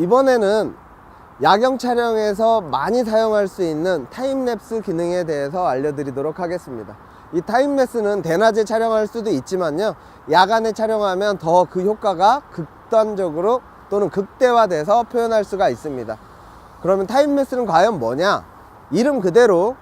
이번에는 야경 촬영에서 많이 사용할 수 있는 타임랩스 기능에 대해서 알려드리도록 하겠습니다. 이 타임랩스는 대낮에 촬영할 수도 있지만요. 야간에 촬영하면 더 그 효과가 극단적으로 또는 극대화돼서 표현할 수가 있습니다. 그러면 타임랩스는 과연 뭐냐? 이름 그대로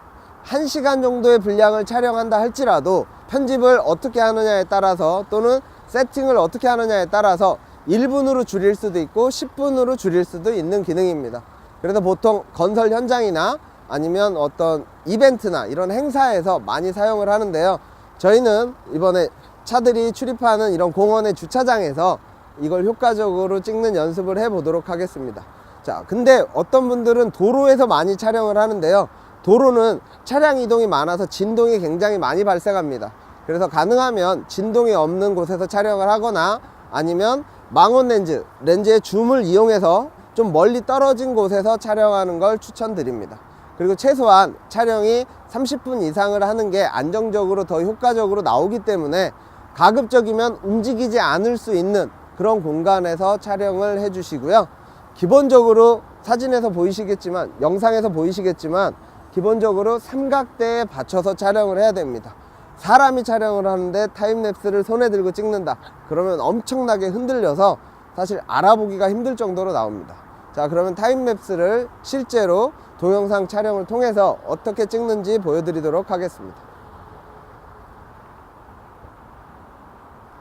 1시간 정도의 분량을 촬영한다 할지라도 편집을 어떻게 하느냐에 따라서 또는 세팅을 어떻게 하느냐에 따라서 1분으로 줄일 수도 있고 10분으로 줄일 수도 있는 기능입니다. 그래서 보통 건설 현장이나 아니면 어떤 이벤트나 이런 행사에서 많이 사용을 하는데요. 저희는 이번에 차들이 출입하는 이런 공원의 주차장에서 이걸 효과적으로 찍는 연습을 해 보도록 하겠습니다. 자, 근데 어떤 분들은 도로에서 많이 촬영을 하는데요. 도로는 차량 이동이 많아서 진동이 굉장히 많이 발생합니다. 그래서 가능하면 진동이 없는 곳에서 촬영을 하거나 아니면 망원 렌즈, 렌즈의 줌을 이용해서 좀 멀리 떨어진 곳에서 촬영하는 걸 추천드립니다. 그리고 최소한 촬영이 30분 이상을 하는 게 안정적으로 더 효과적으로 나오기 때문에 가급적이면 움직이지 않을 수 있는 그런 공간에서 촬영을 해 주시고요. 기본적으로 사진에서 보이시겠지만, 영상에서 보이시겠지만, 기본적으로 삼각대에 받쳐서 촬영을 해야 됩니다. 사람이 촬영을 하는데 타임랩스를 손에 들고 찍는다. 그러면 엄청나게 흔들려서 사실 알아보기가 힘들 정도로 나옵니다. 자, 그러면 타임랩스를 실제로 동영상 촬영을 통해서 어떻게 찍는지 보여드리도록 하겠습니다.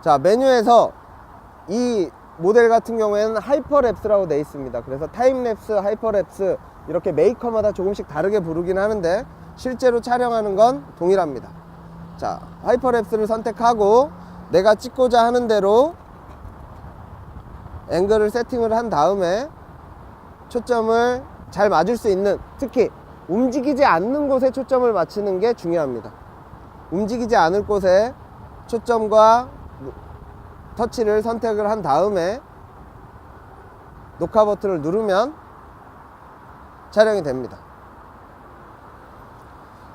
자, 메뉴에서 이 모델 같은 경우에는 하이퍼랩스라고 되어 있습니다. 그래서 타임랩스, 하이퍼랩스 이렇게 메이커마다 조금씩 다르게 부르긴 하는데 실제로 촬영하는 건 동일합니다. 자, 하이퍼랩스를 선택하고 내가 찍고자 하는 대로 앵글을 세팅을 한 다음에 초점을 잘 맞을 수 있는 특히 움직이지 않는 곳에 초점을 맞추는 게 중요합니다. 움직이지 않을 곳에 초점과 터치를 선택을 한 다음에 녹화 버튼을 누르면 촬영이 됩니다.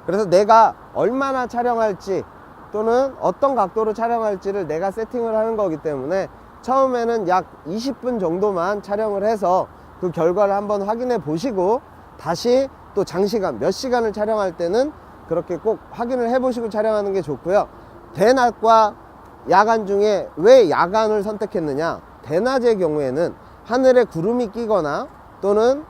그래서 내가 얼마나 촬영할지 또는 어떤 각도로 촬영할지를 내가 세팅을 하는 거기 때문에 처음에는 약 20분 정도만 촬영을 해서 그 결과를 한번 확인해 보시고 다시 또 장시간 몇 시간을 촬영할 때는 그렇게 꼭 확인을 해 보시고 촬영하는 게 좋고요. 대낮과 야간 중에 왜 야간을 선택했느냐? 대낮의 경우에는 하늘에 구름이 끼거나 또는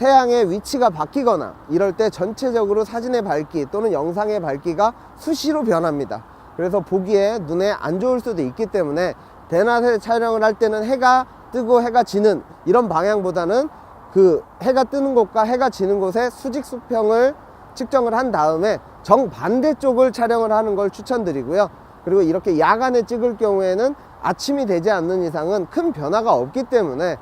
태양의 위치가 바뀌거나 이럴 때 전체적으로 사진의 밝기 또는 영상의 밝기가 수시로 변합니다. 그래서 보기에 눈에 안 좋을 수도 있기 때문에 대낮에 촬영을 할 때는 해가 뜨고 해가 지는 이런 방향보다는 그 해가 뜨는 곳과 해가 지는 곳의 수직 수평을 측정을 한 다음에 정반대 쪽을 촬영을 하는 걸 추천드리고요. 그리고 이렇게 야간에 찍을 경우에는 아침이 되지 않는 이상은 큰 변화가 없기 때문에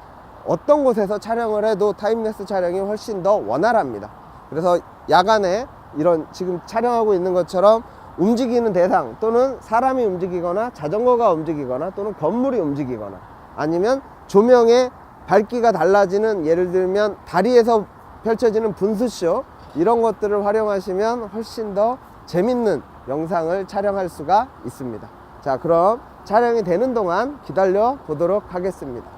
어떤 곳에서 촬영을 해도 타임랩스 촬영이 훨씬 더 원활합니다. 그래서 야간에 이런 지금 촬영하고 있는 것처럼 움직이는 대상 또는 사람이 움직이거나 자전거가 움직이거나 또는 건물이 움직이거나 아니면 조명의 밝기가 달라지는 예를 들면 다리에서 펼쳐지는 분수쇼 이런 것들을 활용하시면 훨씬 더 재밌는 영상을 촬영할 수가 있습니다. 자, 그럼 촬영이 되는 동안 기다려 보도록 하겠습니다.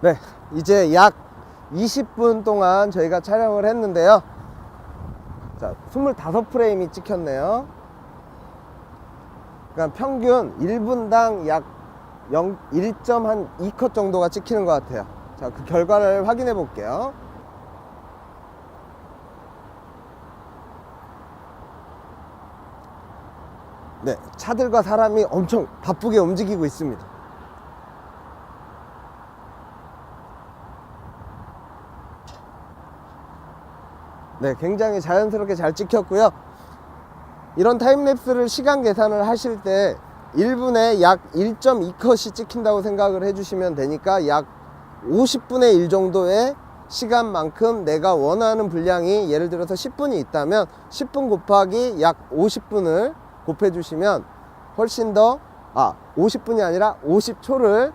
네, 이제 약 20분 동안 저희가 촬영을 했는데요. 자, 25프레임이 찍혔네요. 그러니까 평균 1분당 약 1.2컷 정도가 찍히는 것 같아요. 자, 그 결과를 확인해 볼게요. 네, 차들과 사람이 엄청 바쁘게 움직이고 있습니다. 네, 굉장히 자연스럽게 잘 찍혔고요. 이런 타임랩스를 시간 계산을 하실 때 1분에 약 1.2컷이 찍힌다고 생각을 해주시면 되니까 약 50분의 1 정도의 시간만큼 내가 원하는 분량이 예를 들어서 10분이 있다면 10분 곱하기 약 50분을 곱해 주시면 훨씬 더, 아, 50분이 아니라 50초를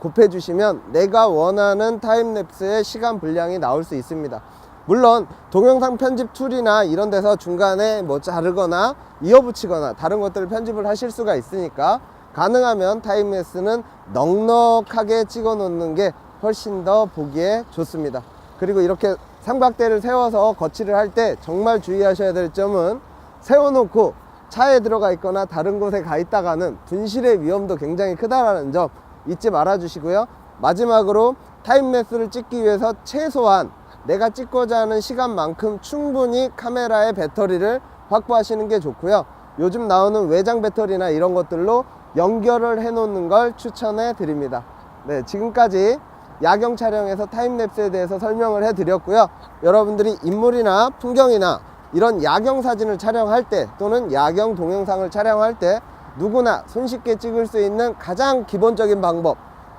곱해 주시면 내가 원하는 타임랩스의 시간 분량이 나올 수 있습니다. 물론 동영상 편집 툴이나 이런 데서 중간에 뭐 자르거나 이어붙이거나 다른 것들을 편집을 하실 수가 있으니까 가능하면 타임레스는 넉넉하게 찍어 놓는 게 훨씬 더 보기에 좋습니다. 그리고 이렇게 삼각대를 세워서 거치를 할 때 정말 주의하셔야 될 점은 세워놓고 차에 들어가 있거나 다른 곳에 가 있다가는 분실의 위험도 굉장히 크다라는 점 잊지 말아 주시고요. 마지막으로 타임랩스를 찍기 위해서 최소한 내가 찍고자 하는 시간만큼 충분히 카메라의 배터리를 확보하시는 게 좋고요. 요즘 나오는 외장 배터리나 이런 것들로 연결을 해 놓는 걸 추천해 드립니다. 네, 지금까지 야경 촬영에서 타임랩스에 대해서 설명을 해 드렸고요. 여러분들이 인물이나 풍경이나 이런 야경 사진을 촬영할 때 또는 야경 동영상을 촬영할 때 누구나 손쉽게 찍을 수 있는 가장 기본적인 방법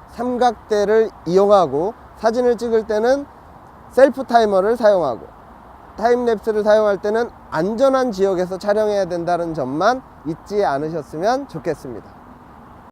삼각대를 이용하고 사진을 찍을 때는 셀프 타이머를 사용하고 타임랩스를 사용할 때는 안전한 지역에서 촬영해야 된다는 점만 잊지 않으셨으면 좋겠습니다.